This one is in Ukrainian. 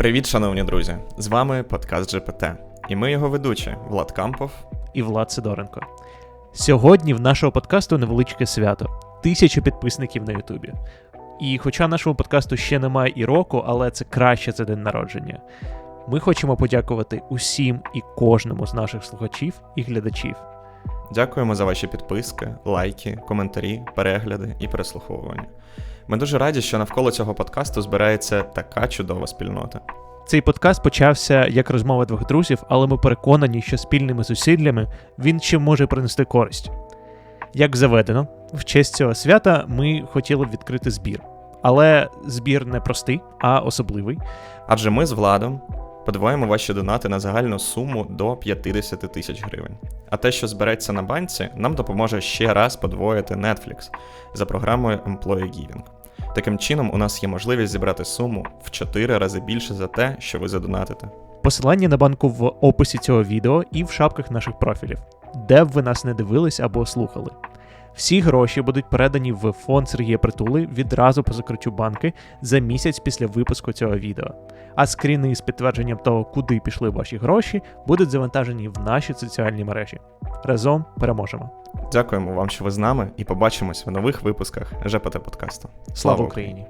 Привіт, шановні друзі! З вами подкаст ЖПТ. І ми його ведучі Влад Кампов. і Влад Сидоренко. Сьогодні в нашого подкасту невеличке свято. Тисяча підписників на Ютубі. І хоча нашому подкасту ще немає і року, але це краще за день народження. Ми хочемо подякувати усім і кожному з наших слухачів і глядачів. Дякуємо за ваші підписки, лайки, коментарі, перегляди і переслуховування. Ми дуже раді, що навколо цього подкасту збирається така чудова спільнота. Цей подкаст почався як розмова двох друзів, але ми переконані, що спільними зусиллями він ще може принести користь. Як заведено, в честь цього свята ми хотіли б відкрити збір. Але збір не простий, а особливий. Адже ми з Владом подвоїмо ваші донати на загальну суму до 50 тисяч гривень. А те, що збереться на банці, нам допоможе ще раз подвоїти Netflix за програмою Employee Giving. Таким чином, у нас є можливість зібрати суму в 4 рази більше за те, що ви задонатите. Посилання на банку в описі цього відео і в шапках наших профілів, де б ви нас не дивились або слухали. Всі гроші будуть передані в фонд Сергія Притули відразу по закриттю банки за місяць після випуску цього відео. А скріни з підтвердженням того, куди пішли ваші гроші, будуть завантажені в наші соціальні мережі. Разом переможемо. Дякуємо вам, що ви з нами, і побачимось в нових випусках ЖПТ подкасту. Слава Україні!